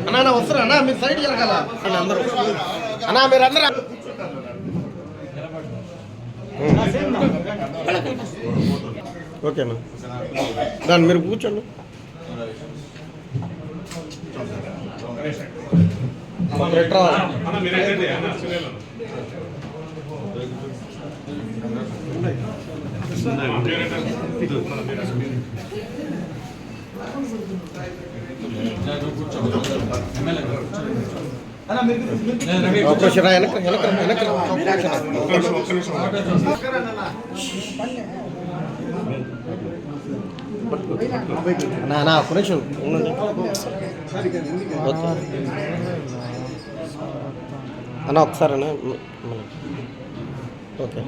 అన్నా అన్నా. వస్తారా అన్నా మీరు సైడ్ జరగాల అన్న అందరూ అన్నా మీరు అందరూ ఓకేనా దాన్ని మీరు కూర్చోండి. ఎట్రా ఒక్క నిమిషం రా, ఒక్క నిమిషం, అన్నా ఒకసారి ఓకే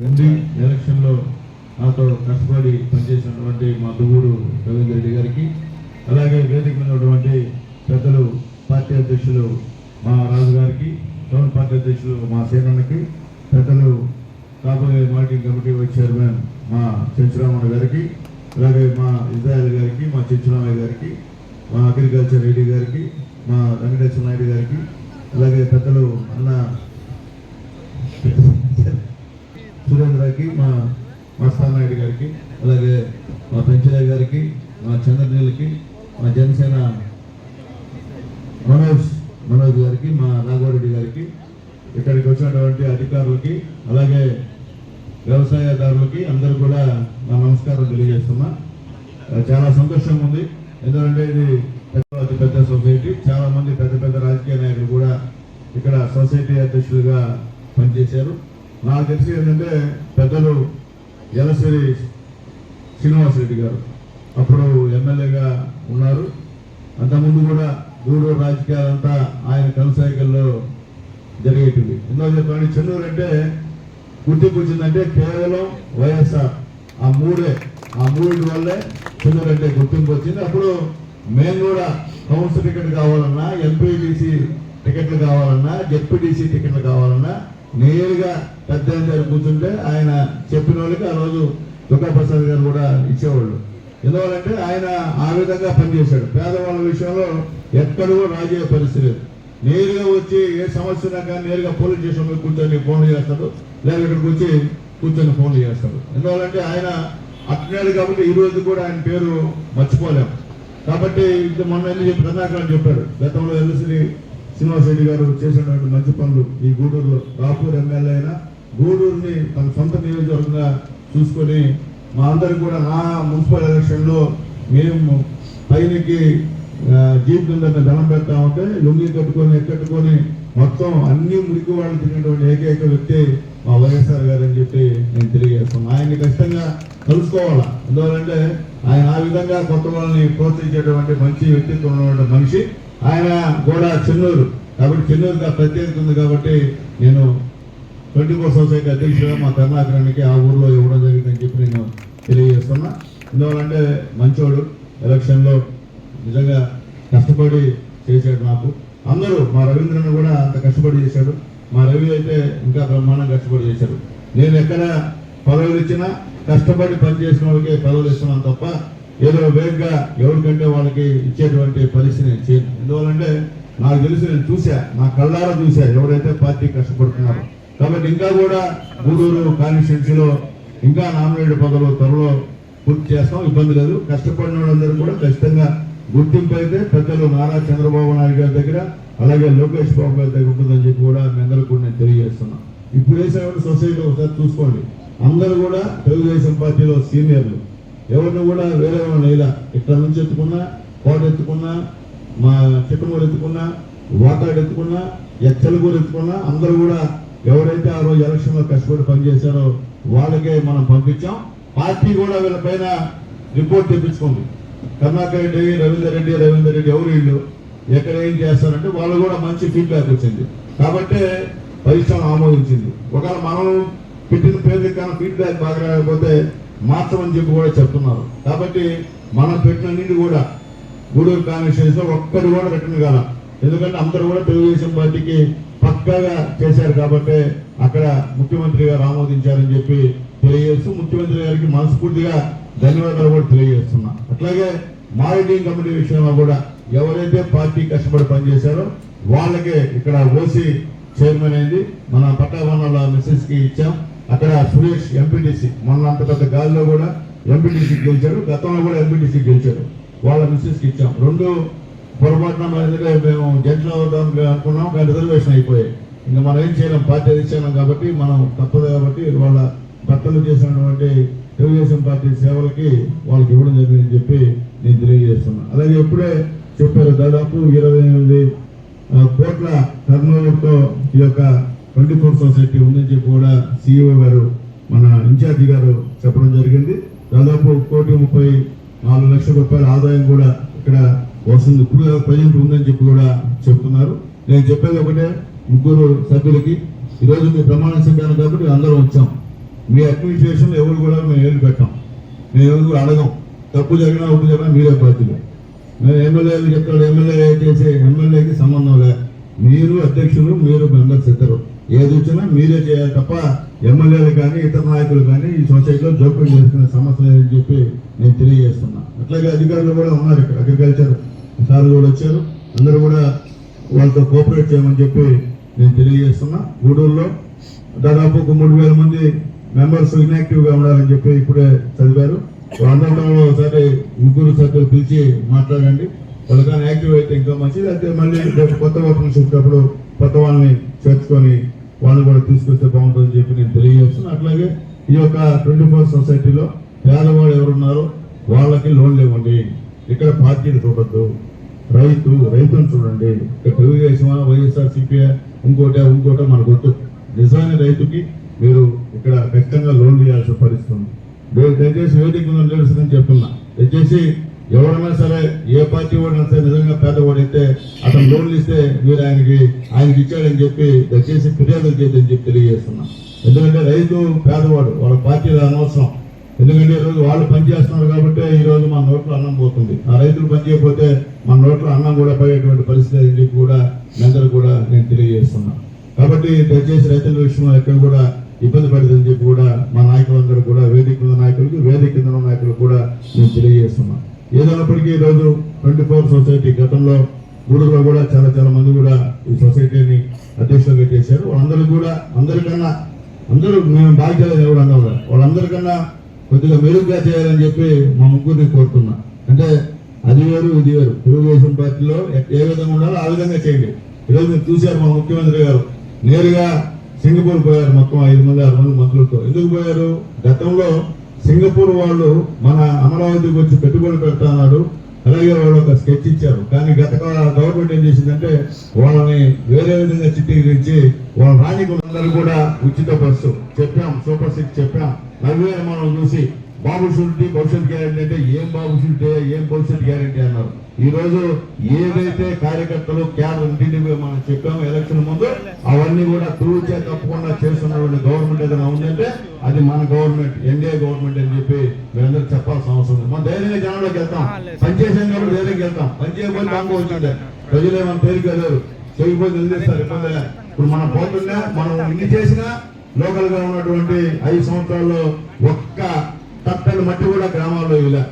వెండి ఎలక్షన్లో నాతో కష్టపడి పనిచేసినటువంటి మా దువ్వూరు రవీంద్ర రెడ్డి గారికి అలాగే వేదిక ఉన్నటువంటి పెద్దలు పార్టీ అధ్యక్షులు మా రాజు గారికి టౌన్ పార్టీ అధ్యక్షులు మా సేనన్నకి పెద్దలు కాబోయే మార్కెటింగ్ కమిటీ వైస్ చైర్మన్ మా చెంచురామన్న గారికి అలాగే మా ఇజ్రాయల్ గారికి మా చెంచురామయ్య గారికి మా అగ్రికల్చర్ రెడ్డి గారికి మా వెంకటేశ్వర నాయుడు గారికి అలాగే పెద్దలు అన్న సురేంద్రకి మా మస్తానాయుడు గారికి అలాగే మా పెంచయ్య గారికి మా చంద్రనీలకి మా జనసేన మనోజ్ మనోజ్ గారికి మా రాఘవరెడ్డి గారికి ఇక్కడికి వచ్చినటువంటి అధికారులకి అలాగే వ్యవసాయదారులకి అందరూ కూడా నా నమస్కారం తెలియజేస్తున్నా. చాలా సంతోషంగా ఉంది. ఎందుకంటే ఇది పెద్ద అతి పెద్ద సొసైటీ చాలా మంది పెద్ద పెద్ద రాజకీయ నాయకులు కూడా ఇక్కడ సొసైటీ అధ్యక్షులుగా పనిచేశారు. నాకు తెలిసి ఏంటంటే పెద్దలు యలసిరి శ్రీనివాసరెడ్డి గారు అప్పుడు ఎమ్మెల్యేగా ఉన్నారు. అంతకుముందు కూడా గూడూరు రాజకీయాలంతా ఆయన కనసాగిల్లో జరిగేటివి. ఎందుకు చెప్పండి చెన్నూరు అంటే గుర్తింపు వచ్చిందంటే కేవలం వైఎస్ఆర్. ఆ మూడే ఆ మూడు వల్లే చెన్నూరు అంటే గుర్తింపు వచ్చింది. అప్పుడు మేము కూడా కౌన్సిల్ టికెట్ కావాలన్నా ఎంపీటీసీ టికెట్లు కావాలన్నా జెడ్పీటీసీ టికెట్లు కావాలన్నా నేరుగా పెద్ద గారు కూర్చుంటే ఆయన చెప్పిన వాళ్ళకి ఆ రోజు దుర్గాప్రసాద్ గారు కూడా ఇచ్చేవాళ్ళు. ఎందువల్లంటే ఆయన ఆ విధంగా పనిచేశాడు. పేదవాళ్ళ విషయంలో ఎక్కడో రాజీ పరిస్థితి లేదు. నేరుగా వచ్చి ఏ సమస్య ఉన్నా కానీ నేరుగా పోలీస్ స్టేషన్ మీద కూర్చొని ఫోన్లు చేస్తాడు లేదా ఇక్కడికి వచ్చి కూర్చొని ఫోన్లు చేస్తాడు. ఎందువల్లంటే ఆయన అట్నాడు కాబట్టి ఈ రోజు కూడా ఆయన పేరు మర్చిపోలేం. కాబట్టి ఇది మొన్న వెళ్ళి చెప్పి కర్ణాకర్ చెప్పాడు? గతంలో ఎల్ఎస్సి శ్రీనివాస్ రెడ్డి గారు చేసినటువంటి మంచి పనులు ఈ గూడూరులో. రాపూర్ ఎమ్మెల్యే అయినా గూడూరుని తన సొంత నియోజకవర్గంగా చూసుకొని మా అందరికి కూడా నా మున్సిపల్ ఎలక్షన్లో మేము పైనకి ఆ, జీప్ కింద ధనం పెడతామంటే లుంగి కట్టుకొని ఎక్కట్టుకొని మొత్తం అన్ని మురికి వాళ్ళు తిరిగినటువంటి ఏకైక వ్యక్తి మా వైఎస్ఆర్ గారు అని చెప్పి నేను తెలియజేస్తాను. ఆయన్ని ఖచ్చితంగా కలుసుకోవాలా? ఎందువల్లంటే ఆయన ఆ విధంగా కొత్త వాళ్ళని ప్రోత్సహించేటువంటి మంచి వ్యక్తిత్వం ఉన్నటువంటి మనిషి. ఆయన కూడా చెన్నూరు. కాబట్టి చెన్నూరుగా ప్రత్యేకత ఉంది కాబట్టి నేను ట్వంటీ ఫోర్ సొసైటీ అధ్యక్షుడు మా కర్ణాకరానికి ఆ ఊర్లో ఇవ్వడం జరిగిందని చెప్పి నేను తెలియజేస్తున్నా. ఎందువల్లంటే మంచోడు ఎలక్షన్లో నిజంగా కష్టపడి చేశాడు నాకు. అందరూ మా రవీంద్రను కూడా అంత కష్టపడి చేశాడు. మా రవి అయితే ఇంకా బ్రహ్మాండం కష్టపడి చేశాడు. నేను ఎక్కడ పదవులు ఇచ్చినా కష్టపడి పనిచేసిన వాళ్ళకి పదవులు ఇస్తున్నాను తప్ప ఏదో వేగంగా ఎవరికంటే వాళ్ళకి ఇచ్చేటువంటి పరిస్థితి నేను చేయను. ఎందువల్లంటే నాకు తెలిసి నేను చూసా నా కళ్ళారా చూసా ఎవరైతే పార్టీ కష్టపడుతున్నారో. కాబట్టి ఇంకా కూడా గూడూరు కాన్స్టిట్యున్సీలో ఇంకా నామినేటెడ్ పదవులు త్వరలో పూర్తి చేస్తాం ఇబ్బంది లేదు. కష్టపడిన వాళ్ళందరూ కూడా ఖచ్చితంగా గుర్తింపు అయితే పెద్దలు నారా చంద్రబాబు నాయుడు గారి దగ్గర అలాగే లోకేష్ బాబు గారి దగ్గర ఉంటుందని చెప్పి కూడా మీ అందరూ కూడా నేను తెలియజేస్తున్నాను ఇప్పుడు వేసిన సొసైటీ ఒకసారి చూసుకోండి. అందరూ కూడా తెలుగుదేశం పార్టీలో సీనియర్లు. ఎవరిని కూడా వేరే వాళ్ళని ఇలా ఇక్కడ నుంచి ఎత్తుకున్నా కోట ఎత్తుకున్నా మా చిట్టమూరు ఎత్తుకున్నా వాకాడు ఎత్తుకున్నా ఎచ్చలగూరు ఎత్తుకున్నా అందరూ కూడా ఎవరైతే ఆ రోజు ఎలక్షన్లో కష్టపడి పనిచేశారో వాళ్ళకే మనం పంపించాం. పార్టీ కూడా వీళ్ళపైన రిపోర్ట్ తెప్పించుకుంది కర్ణాకర్ రెడ్డి రవీందర్ రెడ్డి రవీందర్ రెడ్డి ఎవరు వీళ్ళు? ఎక్కడ ఏం చేస్తారంటే వాళ్ళు కూడా మంచి ఫీడ్బ్యాక్ వచ్చింది. కాబట్టి పరిశ్రమ ఆమోదించింది. ఒకవేళ మనం పెట్టిన పేరుకి కానీ ఫీడ్బ్యాక్ బాగా రాకపోతే మార్చమని చెప్పి కూడా చెప్తున్నారు. కాబట్టి మనం పెట్టిన నీటి కూడా గూడూరు కాన్స్టిట్యూన్స్ ఒక్కరు కూడా రిటర్న్ కాల. ఎందుకంటే అందరూ కూడా తెలుగుదేశం పార్టీకి పక్కాగా చేశారు కాబట్టి అక్కడ ముఖ్యమంత్రి గారు ఆమోదించారని చెప్పి తెలియజేస్తూ ముఖ్యమంత్రి గారికి మనస్ఫూర్తిగా ధన్యవాదాలు కూడా తెలియజేస్తున్నా. అట్లాగే మానిటరింగ్ కమిటీ విషయంలో కూడా ఎవరైతే పార్టీ కష్టపడి పనిచేశారో వాళ్ళకే ఇక్కడ ఓసీ చైర్మన్ అయింది. మన పట్టాభవనాల మిస్సెస్కి ఇచ్చాం. అక్కడ సురేష్ ఎంపీటీసీ మొన్న అంత పెద్ద గాలిలో కూడా ఎంపీటీసీ గెలిచాడు గతంలో కూడా ఎంపీటీసీ గెలిచాడు వాళ్ళ మిస్సెస్కి ఇచ్చాం. రెండు పొరపాటున మేము జంటలు అవుదాం అనుకున్నాం కానీ రిజర్వేషన్ అయిపోయాయి. ఇంకా మనం ఏం చేయలేం పార్టీ అధిష్టానం కాబట్టి మనం తప్పదు కాబట్టి వాళ్ళ భర్తలు చేసినటువంటి తెలుగుదేశం పార్టీ సేవలకి వాళ్ళకి ఇవ్వడం జరిగిందని చెప్పి నేను తెలియజేస్తున్నాను అలాగే ఇప్పుడే చెప్పారు దాదాపు ఇరవై ఎనిమిది కోట్ల టర్నోవర్తో ఈ యొక్క ట్వంటీ ఫోర్ సొసైటీ ఉందని చెప్పి కూడా సిఇఓ గారు మన ఇన్ఛార్జి గారు చెప్పడం జరిగింది. దాదాపు కోటి ముప్పై నాలుగు లక్షల రూపాయల ఆదాయం కూడా ఇక్కడ వస్తుంది. ఇప్పుడు ప్రజెంట్ ఉందని చెప్పి కూడా చెప్తున్నారు. నేను చెప్పేది ఒకటే ముగ్గురు సభ్యులకి. ఈరోజు మీ ప్రమాణ స్వీకారం కాబట్టి అందరూ వచ్చాం. మీ అడ్మినిస్ట్రేషన్ ఎవరు కూడా మేము ఏళ్ళు పెట్టాం. మేము ఎవరు కూడా అడగం. తప్పు జరిగినా ఒప్పు జరిగినా మీరే బాధ్యులు. మేము ఎమ్మెల్యేలు చెప్తాడు ఎమ్మెల్యే చేసే ఎమ్మెల్యేకి సంబంధం లే. మీరు అధ్యక్షులు మీరు మెంబర్స్ ఇద్దరు. ఏది వచ్చినా మీరే చేయాలి తప్ప ఎమ్మెల్యేలు కానీ ఇతర నాయకులు కానీ ఈ సొసైటీలో జోక్యం చేసుకునే సమస్య లేదని చెప్పి నేను తెలియజేస్తున్నా. అట్లాగే అధికారులు కూడా ఉన్నారు ఇక్కడ. అగ్రికల్చర్ సార్లు కూడా వచ్చారు. అందరూ కూడా వాళ్ళతో కోఆపరేట్ చేయమని చెప్పి నేను తెలియజేస్తున్నా. గూడూరులో దాదాపు ఒక మూడు వేల మంది మెంబర్స్ ఇన్యాక్టివ్గా ఉండాలని చెప్పి ఇప్పుడే చదివారు. అందరిలో ఒకసారి ముగ్గురు సభ్యులు పిలిచి మాట్లాడండి. వాళ్ళకన్నా యాక్టివ్ అయితే ఇంకా మంచిది. అయితే మళ్ళీ రేపు కొత్త ఓటర్లు చూసినప్పుడు కొత్త వాళ్ళని చేర్చుకొని వాళ్ళని కూడా తీసుకొస్తే బాగుంటుందని చెప్పి నేను తెలియజేస్తున్నాను అట్లాగే ఈ యొక్క ట్వంటీ ఫోర్ సొసైటీలో పేదవాళ్ళు ఎవరున్నారో వాళ్ళకి లోన్లు ఇవ్వండి. ఇక్కడ పార్టీలు చూడద్దు. రైతు రైతును చూడండి. ఇక్కడ తెలుగుదేశం వైఎస్ఆర్ సిపిఐ ఇంకోట ఇంకోట మనకు వద్దు. నిజమైన రైతుకి మీరు ఇక్కడ ఖచ్చితంగా లోన్ ఇవ్వాల్సి పరిస్థితి ఉంది దయచేసి వేదిక మీద నిలుస్తుందని చెప్తున్నా. దయచేసి ఎవరైనా సరే ఏ పార్టీ వాడినా సరే నిజంగా పేదవాడైతే అతను లోన్లు ఇస్తే మీరు ఆయనకి ఆయనకి ఇచ్చాడని చెప్పి దయచేసి ఫిర్యాదులు చేయదని చెప్పి తెలియజేస్తున్నా. ఎందుకంటే రైతు పేదవాడు వాళ్ళ పార్టీ అనవసరం ఎందుకంటే ఈ రోజు వాళ్ళు పనిచేస్తున్నారు కాబట్టి ఈ రోజు మన నోట్లో అన్నం పోతుంది. ఆ రైతులు పని చేయకపోతే మన నోట్లో అన్నం కూడా పోయేటువంటి పరిస్థితి అని కూడా మీ కూడా నేను తెలియజేస్తున్నా. కాబట్టి దయచేసి రైతుల విషయంలో ఎక్కడ కూడా ఇబ్బంది పడదని చెప్పి కూడా మా నాయకులందరూ కూడా వేదిక మీద నాయకులకి వేదిక కింద ఉన్న నాయకులకు కూడా నేను తెలియజేస్తున్నా. ఏదైనప్పటికీ ఈరోజు రోజు ట్వంటీ ఫోర్ సొసైటీ గతంలో గూడూరులో కూడా చాలా చాలా మంది కూడా ఈ సొసైటీని అధ్యక్షులుగా చేశారు వాళ్ళందరూ కూడా అందరికన్నా అందరూ మేము బాధ్యత ఎవరు అన్నారు వాళ్ళందరికన్నా కొద్దిగా మెరుగ్గా చేయాలని చెప్పి మా ముగ్గురిని కోరుతున్నా. అంటే అది వేరు ఇది వేరు. తెలుగుదేశం పార్టీలో ఏ విధంగా ఉండాలో ఆ విధంగా చేయండి. ఈరోజు మీరు చూశారు మా ముఖ్యమంత్రి గారు. నేరుగా సింగపూర్ పోయారు మొత్తం ఐదు మంది ఆరు మంది మంత్రులతో. ఎందుకు పోయారు? గతంలో సింగపూర్ వాళ్ళు మన అమరావతికి వచ్చి పెట్టుబడి పెడతాన్నారు అలాగే వాళ్ళు ఒక స్కెచ్ ఇచ్చారు. కానీ గత గవర్నమెంట్ ఏం చేసిందంటే వాళ్ళని వేరే విధంగా చిత్రీకరించి వాళ్ళ రాజకీయ కూడా ఉచిత బస్సు చెప్పాం సూపర్ సిక్స్ చెప్పాం. నవ్వే మనం చూసి బాబు షూరిటీ భవిష్యత్ గ్యారెంటీ అంటే ఏం బాబు షూరిటీ ఏం భవిష్యత్ గ్యారెంటీ అన్నారు. ఈ రోజు ఏదైతే కార్యకర్తలు క్యాడర్ ఇంటిని మనం చెప్పాము ఎలక్షన్ ముందు అవన్నీ కూడా తూచే తప్పకుండా చేస్తున్నటువంటి గవర్నమెంట్ ఏదైనా ఉందంటే అది మన గవర్నమెంట్ ఎన్డీఏ గవర్నమెంట్ అని చెప్పి మీరందరూ చెప్పాల్సిన అవసరం ఉంది. మనం ధైర్యంగా జనంలోకి వెళ్తాం? పనిచేసాం కాబట్టి ధైర్యంగా వెళ్తాం? పనిచేయకపోతే బాగా వచ్చింది ప్రజలే మన పేరుకి వెళ్ళారు చేయకపోతే నిలదీస్తారు ఇబ్బంది ఇప్పుడు మనం పోతున్నా మనం ఇన్ని చేసినా లోకల్గా ఉన్నటువంటి ఐదు సంవత్సరాల్లో ఒక్క తట్టని మట్టి కూడా గ్రామాల్లో ఇలా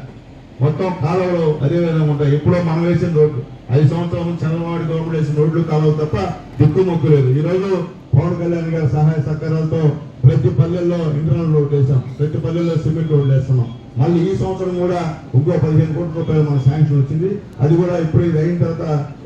మొత్తం కాలువలు అదే విధంగా ఉంటాయి. ఎప్పుడో మనం వేసిన రోడ్లు. ఐదు సంవత్సరాల నుంచి చంద్రబాబు గవర్నమెంట్ వేసిన రోడ్లు కాలువలు తప్ప దిక్కు మొక్కు లేదు. ఈ రోజు పవన్ కళ్యాణ్ గారి సహాయ సహకారాలతో ప్రతి పల్లెల్లో ఇంటర్నల్ రోడ్లు వేసాం ప్రతి పల్లెల్లో సిమెంట్ రోడ్లు వేస్తున్నాం. మళ్ళీ ఈ సంవత్సరం కూడా ఇంకో పదిహేను కోట్ల రూపాయలు మన శాంక్షన్ వచ్చింది. అది కూడా ఇప్పుడు ఇది అయిన తర్వాత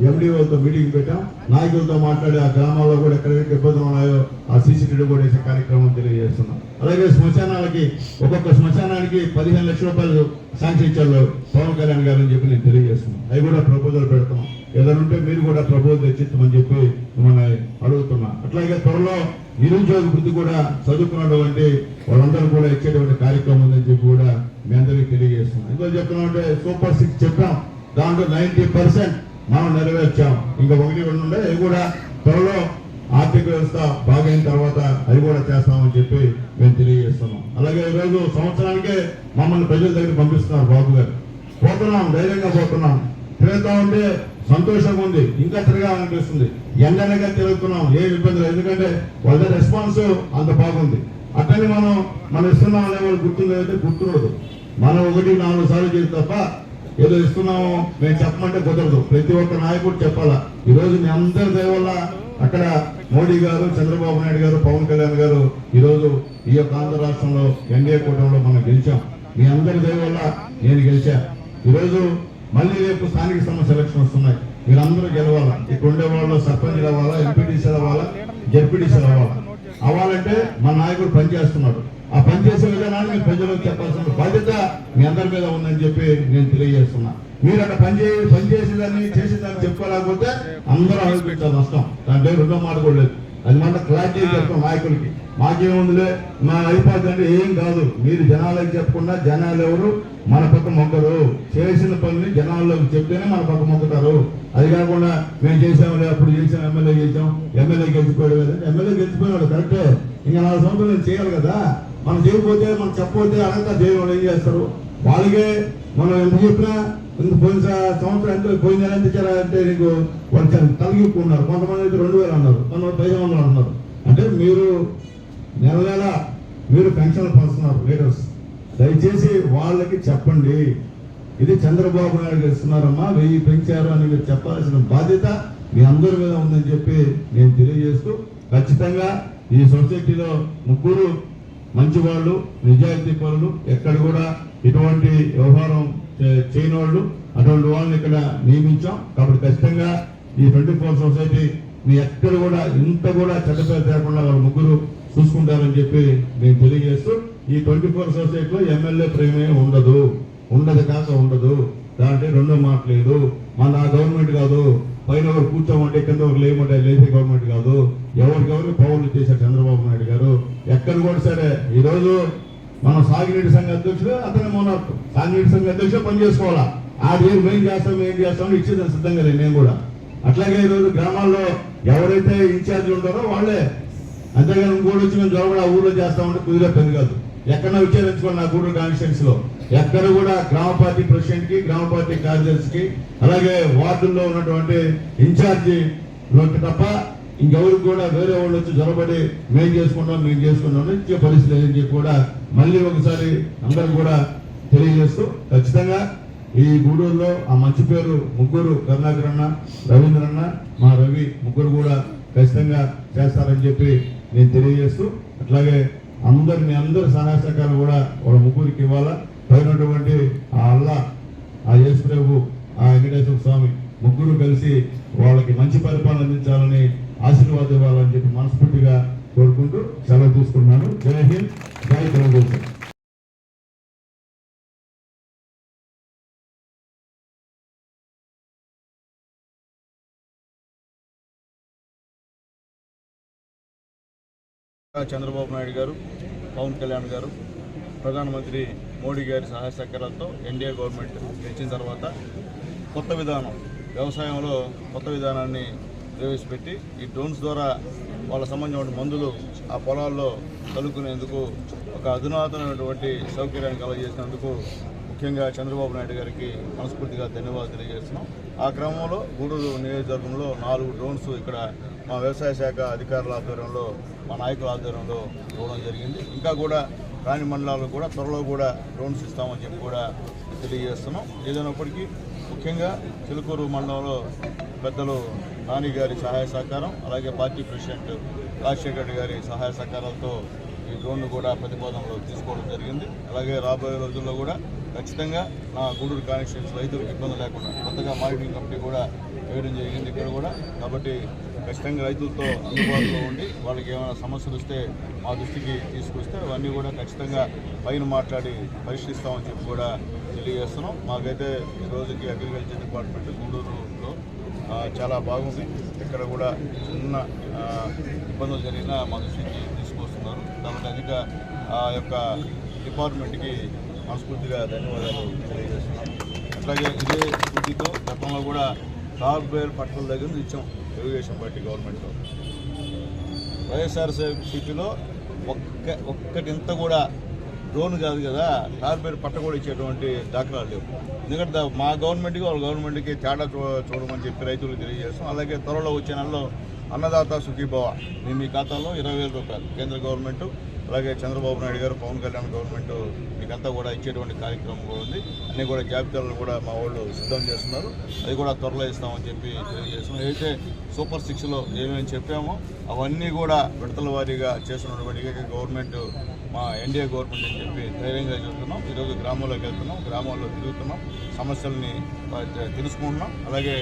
ఎండిఓతో మీటింగ్ పెట్టాం. నాయకులతో మాట్లాడి ఆ గ్రామాల్లో కూడా ఎక్కడెక్కడ ఇబ్బందులు ఉన్నాయో ఆ సీసీటీవీ కూడా వేసే కార్యక్రమం తెలియజేస్తున్నాం. అలాగే శ్మశానాలకి ఒక్కొక్క శ్మశానానికి పదిహేను లక్షల రూపాయలు శాంక్షన్ ఇచ్చారు పవన్ కళ్యాణ్ గారు అని చెప్పి నేను తెలియజేస్తున్నాను. అవి కూడా ప్రపోజల్ పెడతాం ఏదైనా ఉంటే మీరు కూడా ప్రభుత్వం తెచ్చిస్తామని చెప్పి మిమ్మల్ని అడుగుతున్నా. అట్లాగే త్వరలో నిరుద్యోగ వృద్ధి కూడా చదువుకున్నటువంటి వాళ్ళందరూ కూడా ఇచ్చేటువంటి కార్యక్రమం ఉందని చెప్పి కూడా మీ అందరికీ తెలియజేస్తున్నాం. ఇంకో చెప్తున్నామంటే సూపర్ సిక్స్ చెప్పాం. దాంట్లో నైన్టీ పర్సెంట్ మనం నెరవేర్చాం. ఇంకా ఒకటి రెండు ఉండే అవి కూడా త్వరలో ఆర్థిక వ్యవస్థ బాగైన తర్వాత అవి కూడా చేస్తామని చెప్పి మేము తెలియజేస్తున్నాం. అలాగే ఈరోజు సంవత్సరానికే మమ్మల్ని ప్రజల దగ్గర పంపిస్తున్నారు బాబు గారు. పోతున్నాం ధైర్యంగా పోతున్నాం. తిరుగుతా ఉంటే సంతోషంగా ఉంది. ఇంకా తిరగాలనిపిస్తుంది. ఎండనగా తిరుగుతున్నాం. ఏ ఇబ్బంది లేదు. ఎందుకంటే వాళ్ళ రెస్పాన్స్ అంత బాగుంది. అట్లనే మనం మనం ఇస్తున్నాం అనే వాళ్ళు గుర్తుండేదైతే గుర్తుండదు. మనం ఒకటి నాలుగు సార్లు చేసి తప్ప ఏదో ఇస్తున్నాము మేము చెప్పమంటే కుదరదు. ప్రతి ఒక్క నాయకుడు చెప్పాలా. ఈరోజు మీ అందరి దయవల్ల అక్కడ మోడీ గారు చంద్రబాబు నాయుడు గారు పవన్ కళ్యాణ్ గారు ఈరోజు ఈ యొక్క ఆంధ్ర రాష్ట్రంలో ఎన్డీఏ కూటమిలో మనం గెలిచాం. మీ అందరి దయవల్ల నేను గెలిచా. ఈరోజు మళ్ళీ రేపు స్థానిక సంస్థ ఎలక్షన్ వస్తున్నాయి. మీరందరూ గెలవాలా? ఇక్కడ ఉండే వాళ్ళు సర్పంచ్ అవ్వాలా ఎంపీటీసీ అవ్వాలా జడ్పీటీసీ అవ్వాలా అవ్వాలంటే మా నాయకుడు పనిచేస్తున్నాడు ఆ పనిచేసే విధానాన్ని మీరు ప్రజలకు చెప్పాల్సిన బాధ్యత మీ అందరి మీద ఉందని చెప్పి నేను తెలియజేస్తున్నా. మీరు అక్కడ పని పనిచేసేదాన్ని చేసేదాన్ని చెప్పుకోలేకపోతే అందరూ ఆలోచించాలి నష్టం దాంట్లో రెండో మాట కూడా లేదు. అది మన క్లారిటీ చెప్తాం నాయకులకి మాకేముందిలే? మా అయిపోతుంది అంటే ఏం కాదు. మీరు జనాలకు చెప్పకుండా జనాలు ఎవరు? మన పక్క మొగ్గరు చేసిన జనాల్లోకి చెప్తేనే మన పక్క మొక్కుతారు. అది కాకుండా మేము చేసాంలే అప్పుడు చేసాం ఎమ్మెల్యే చేసాం ఎమ్మెల్యే గెలిచిపోయాడు కదా. ఎమ్మెల్యే గెలిచిపోయాడు కరెక్టే. ఇంకా నాలుగు సంవత్సరాలు చేయాలి కదా. మనం చేయకపోతే మనం చెప్పకపోతే అడగతా దేవుడు ఏం చేస్తారు? వాళ్ళకే మనం ఎంత చెప్పినా పోయిన సంవత్సరం ఎంత పోయిన నెల ఎంత అంటే నీకు వాళ్ళు తలగిప్పుకున్నారు. కొంతమంది అయితే రెండు వేలు అన్నారు కొంతమంది పదిహేను వందలు అన్నారు. అంటే మీరు నెల నెల మీరు పెన్షన్లు పడుతున్నారు లీడర్స్. దయచేసి వాళ్ళకి చెప్పండి. ఇది చంద్రబాబు నాయుడు గారు ఇస్తున్నారమ్మా వెయ్యి పెంచారు అని మీరు చెప్పాల్సిన బాధ్యత మీ అందరి మీద ఉందని చెప్పి నేను తెలియజేస్తూ ఖచ్చితంగా ఈ సొసైటీలో ముగ్గురు మంచి వాళ్ళు నిజాయితీ పనులు ఎక్కడ కూడా ఇటువంటి వ్యవహారం చేయని వాళ్ళు అటువంటి వాళ్ళని ఇక్కడ నియమించాం. కాబట్టి ఖచ్చితంగా ఈ ట్వంటీ ఫోర్ సొసైటీ మీ ఎక్కడ కూడా ఇంత కూడా చెడ్డ తేకుండా వాళ్ళ ముగ్గురు చూసుకుంటారని చెప్పి నేను తెలియజేస్తూ ఈ ట్వంటీ ఫోర్ సొసైటీలో ఎమ్మెల్యే ప్రేమే ఉండదు. ఉండదు కాక ఉండదు. దాంట్లో రెండో మాట లేదు. మన ఆ గవర్నమెంట్ కాదు. పైన ఒకరు కూర్చోమంటే కింద ఒకరు లేమంటే లేచే గవర్నమెంట్ కాదు. ఎవరికెవరు పౌరులు చేశారు చంద్రబాబు నాయుడు గారు? ఎక్కడ కూడా సరే. ఈరోజు మనం సాగినీటి సంఘ అధ్యక్షుడు అతనే మోనార్క్ సాగినీటి సంఘ అధ్యక్షుడు పని చేసుకోవాలా? ఆ ఏం మేం చేస్తాం ఏం చేస్తాం ఇచ్చేదాన్ని సిద్ధంగా లేదు నేను కూడా. అట్లాగే ఈ రోజు గ్రామాల్లో ఎవరైతే ఇన్ఛార్జ్ ఉంటారో వాళ్ళే. అంతేగాని ఇంకోటి వచ్చి మేము జరగడం ఆ ఊళ్ళో చేస్తామంటే కుదిరే పని కాదు. ఎక్కడ విచారించుకోండి నా గూడూరు కాన్స్టిట్యూన్స్లో. ఎక్కడ కూడా గ్రామ పార్టీ ప్రెసిడెంట్కి గ్రామ పార్టీ కార్యదర్శికి అలాగే వార్డుల్లో ఉన్నటువంటి ఇన్ఛార్జి తప్ప ఇంకెవరికి కూడా వేరే వాళ్ళు వచ్చి జొరబడి మేము చేసుకున్నాం మేము చేసుకున్నాం ఇచ్చే పరిస్థితి లేదని చెప్పి కూడా మళ్ళీ ఒకసారి అందరూ కూడా తెలియజేస్తూ ఖచ్చితంగా ఈ గూడూరులో ఆ మంచి పేరు ముగ్గురు కరుణాకర్ అన్న రవీంద్రన్న మా రవి ముగ్గురు కూడా ఖచ్చితంగా చేస్తారని చెప్పి నేను తెలియజేస్తూ అట్లాగే అందరిని అందరి సహాయ సహకారం కూడా వాళ్ళ ముగ్గురికి ఇవ్వాలా? పైనటువంటి ఆ అల్లా ఆ యేసు ప్రభు ఆ వెంకటేశ్వర స్వామి ముగ్గురు కలిసి వాళ్ళకి మంచి పరిపాలన అందించాలని ఆశీర్వాదం ఇవ్వాలని చెప్పి మనస్ఫూర్తిగా కోరుకుంటూ సెలవు తీసుకున్నాను జై హింద్ జై చంద్రబాబు నాయుడు గారు పవన్ కళ్యాణ్ గారు ప్రధానమంత్రి మోడీ గారి సహాయ సహకారాలతో ఎన్డీఏ గవర్నమెంట్ తెచ్చిన తర్వాత కొత్త విధానం వ్యవసాయంలో కొత్త విధానాన్ని ప్రవేశపెట్టి ఈ డ్రోన్స్ ద్వారా వాళ్ళ సంబంధించిన మందులు ఆ పొలాల్లో కలుక్కునేందుకు ఒక అధునాతనమైనటువంటి సౌకర్యాన్ని కలగజేసినందుకు ముఖ్యంగా చంద్రబాబు నాయుడు గారికి మనస్ఫూర్తిగా ధన్యవాదాలు తెలియజేస్తున్నాం. ఆ క్రమంలో గూడూరు నియోజకవర్గంలో నాలుగు డ్రోన్స్ ఇక్కడ మా వ్యవసాయ శాఖ అధికారుల ఆధ్వర్యంలో మా నాయకుల ఆధ్వర్యంలో ఇవ్వడం జరిగింది. ఇంకా కూడా రాణి మండలాల్లో కూడా త్వరలో కూడా డ్రోన్స్ ఇస్తామని చెప్పి కూడా తెలియజేస్తున్నాం. ఏదైనప్పటికీ ముఖ్యంగా చిలుకూరు మండలంలో పెద్దలు నాని గారి సహాయ సహకారం అలాగే పార్టీ ప్రెసిడెంట్ రాజశేఖర రెడ్డి గారి సహాయ సహకారాలతో ఈ డ్రోన్ను కూడా ప్రతిపాదనలో తీసుకోవడం జరిగింది. అలాగే రాబోయే రోజుల్లో కూడా ఖచ్చితంగా నా గూడూరు కాన్స్టిట్యూన్స్ రైతులకు ఇబ్బంది లేకుండా కొత్తగా మానిటరింగ్ కమిటీ కూడా వేయడం జరిగింది ఇక్కడ కూడా. కాబట్టి ఖచ్చితంగా రైతులతో అందుబాటులో ఉండి వాళ్ళకి ఏమైనా సమస్యలు వస్తే మా దృష్టికి తీసుకొస్తే అవన్నీ కూడా ఖచ్చితంగా పైన మాట్లాడి పరిశీలిస్తామని చెప్పి కూడా తెలియజేస్తున్నాం. మాకైతే ఈ రోజుకి అగ్రికల్చర్ డిపార్ట్మెంట్ గూడూరులో చాలా బాగుంది. ఇక్కడ కూడా చిన్న ఇబ్బందులు జరిగినా మా దృష్టికి తీసుకొస్తున్నారు. కాబట్టి అధిక ఆ యొక్క డిపార్ట్మెంట్కి మనస్ఫూర్తిగా ధన్యవాదాలు తెలియజేస్తున్నాం. అట్లాగే ఇదే స్ఫూర్తితో గతంలో కూడా కార్బేర్ పట్టణం దగ్గర నుంచి ఇచ్చాం తెలుగుదేశం పార్టీ గవర్నమెంట్లో వైఎస్ఆర్సీపీలో ఒక్క ఒక్కటి ఇంత కూడా డ్రోన్ కాదు కదా టార్పేట్ పట్ట కూడా ఇచ్చేటువంటి దాఖలాలు లేవు. ఎందుకంటే మా గవర్నమెంట్కి వాళ్ళ గవర్నమెంట్కి తేడా చూ చూడమని చెప్పి రైతులకు తెలియజేస్తాం అలాగే త్వరలో వచ్చే నెలలో అన్నదాత సుఖీభవ. మీ మీ ఖాతాలో ఇరవై వేల రూపాయలు కేంద్ర గవర్నమెంట్ అలాగే చంద్రబాబు నాయుడు గారు పవన్ కళ్యాణ్ గవర్నమెంట్ మీకంతా కూడా ఇచ్చేటువంటి కార్యక్రమం కూడా ఉంది. అన్నీ కూడా జాబితాలను కూడా మా వాళ్ళు సిద్ధం చేస్తున్నారు. అది కూడా త్వరలో ఇస్తామని చెప్పి తెలియజేస్తున్నాం. అయితే సూపర్ సిక్స్లో ఏమేమి చెప్పామో అవన్నీ కూడా విడతల వారీగా చేస్తున్నటువంటి గవర్నమెంట్ మా ఎన్డీఏ గవర్నమెంట్ అని చెప్పి ధైర్యంగా చెప్తున్నాం ఈరోజు గ్రామంలోకి వెళ్తున్నాం గ్రామాల్లో తిరుగుతున్నాం సమస్యల్ని తెలుసుకుంటున్నాం. అలాగే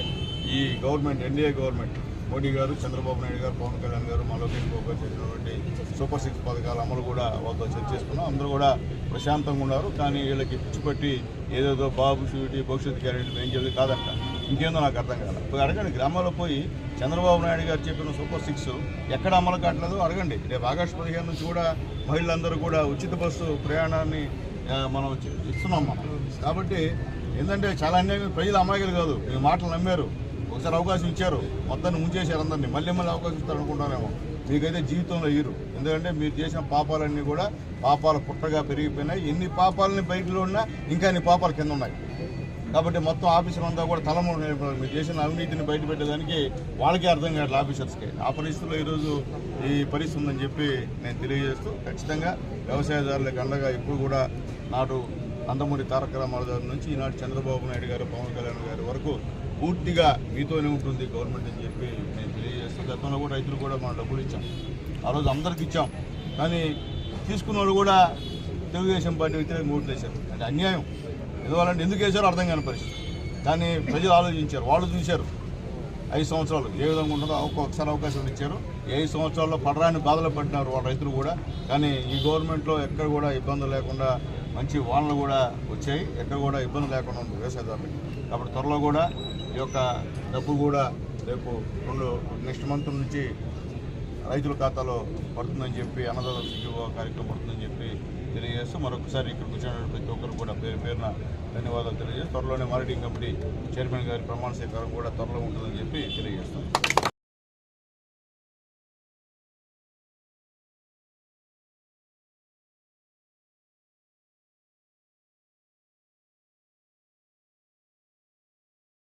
ఈ గవర్నమెంట్ ఎన్డీఏ గవర్నమెంట్ మోడీ గారు చంద్రబాబు నాయుడు గారు పవన్ కళ్యాణ్ గారు మా లోకేష్ బాబు గారు చేసినటువంటి సూపర్ సిక్స్ పథకాల అమలు కూడా వాళ్ళతో చర్చిస్తున్నాం అందరూ కూడా ప్రశాంతంగా ఉన్నారు. కానీ వీళ్ళకి పిచ్చిపట్టి ఏదేదో బాబు షూరిటీ భవిష్యత్ గ్యారెంటీ ఏం చేయాలి కాదంట. ఇంకేందో నాకు అర్థం కాదు ఇప్పుడు అడగండి గ్రామాల్లో పోయి చంద్రబాబు నాయుడు గారు చెప్పిన సూపర్ సిక్స్ ఎక్కడ అమలు కావట్లేదో అడగండి. రేపు ఆగస్టు పదిహేను నుంచి కూడా మహిళలందరూ కూడా ఉచిత బస్సు ప్రయాణాన్ని మనం ఇస్తున్నాం మనం. కాబట్టి ఏంటంటే చాలా అన్యాయం. ప్రజలు అమాయకులు కాదు. మీ మాటలు నమ్మారు. ఒకసారి అవకాశం ఇచ్చారు. మొత్తాన్ని ముంచేశారు అందరినీ. మళ్ళీ మళ్ళీ అవకాశం ఇస్తారు అనుకుంటారేమో మీకైతే జీవితంలో ఇయ్యరు ఎందుకంటే మీరు చేసిన పాపాలన్నీ కూడా పాపాల పుట్టగా పెరిగిపోయినాయి. ఎన్ని పాపాలని బయటలో ఉన్నా ఇంకా ఎన్ని పాపాలు కింద ఉన్నాయి. కాబట్టి మొత్తం ఆఫీసర్ అంతా కూడా తలము మీరు చేసిన అవినీతిని బయటపెట్టేదానికి వాళ్ళకే అర్థం కావట్లేదు ఆఫీసర్స్కి. ఆ పరిస్థితుల్లో ఈరోజు ఈ పరిస్థితి ఉందని చెప్పి నేను తెలియజేస్తూ ఖచ్చితంగా వ్యవసాయదారులకు అండగా ఇప్పుడు కూడా నాడు నందమూరి తారక రామారావు గారి నుంచి ఈనాడు చంద్రబాబు నాయుడు గారు పవన్ కళ్యాణ్ గారి వరకు పూర్తిగా మీతోనే ఉంటుంది గవర్నమెంట్ అని చెప్పి నేను తెలియజేస్తాను గతంలో కూడా రైతులు కూడా మనం డబ్బులు ఇచ్చాం. ఆ రోజు అందరికి ఇచ్చాం. కానీ తీసుకున్న వాళ్ళు కూడా తెలుగుదేశం పార్టీ వ్యతిరేక ఓట్లు వేశారు. అంటే అన్యాయం. ఎందువల్లంటే ఎందుకు వేశారో అర్థం కాని పరిస్థితి. కానీ ప్రజలు ఆలోచించారు. వాళ్ళు చూశారు. ఐదు సంవత్సరాలు ఏ విధంగా ఉంటుందో ఒక్కొక్కసారి అవకాశం ఇచ్చారు. ఐదు సంవత్సరాల్లో పడరాని బాధలు పడినారు వాళ్ళ రైతులు కూడా. కానీ ఈ గవర్నమెంట్లో ఎక్కడ కూడా ఇబ్బందులు లేకుండా మంచి వానలు కూడా వచ్చాయి. ఎక్కడ కూడా ఇబ్బంది లేకుండా ఉంది వ్యవసాయదారులకి కాబట్టి త్వరలో కూడా ఈ యొక్క డబ్బు కూడా రేపు రెండు నెక్స్ట్ మంత్ నుంచి రైతుల ఖాతాలో పడుతుందని చెప్పి అన్నదాత సుఖీభావ కార్యక్రమం పడుతుందని చెప్పి తెలియజేస్తూ మరొకసారి ఇక్కడికి వచ్చిన ప్రతి ఒక్కరు కూడా పేరు పేరున ధన్యవాదాలు తెలియజేస్తూ త్వరలోనే మార్కెటింగ్ కమిటీ చైర్మన్ గారి ప్రమాణ స్వీకారం కూడా త్వరలో ఉంటుందని చెప్పి తెలియజేస్తాం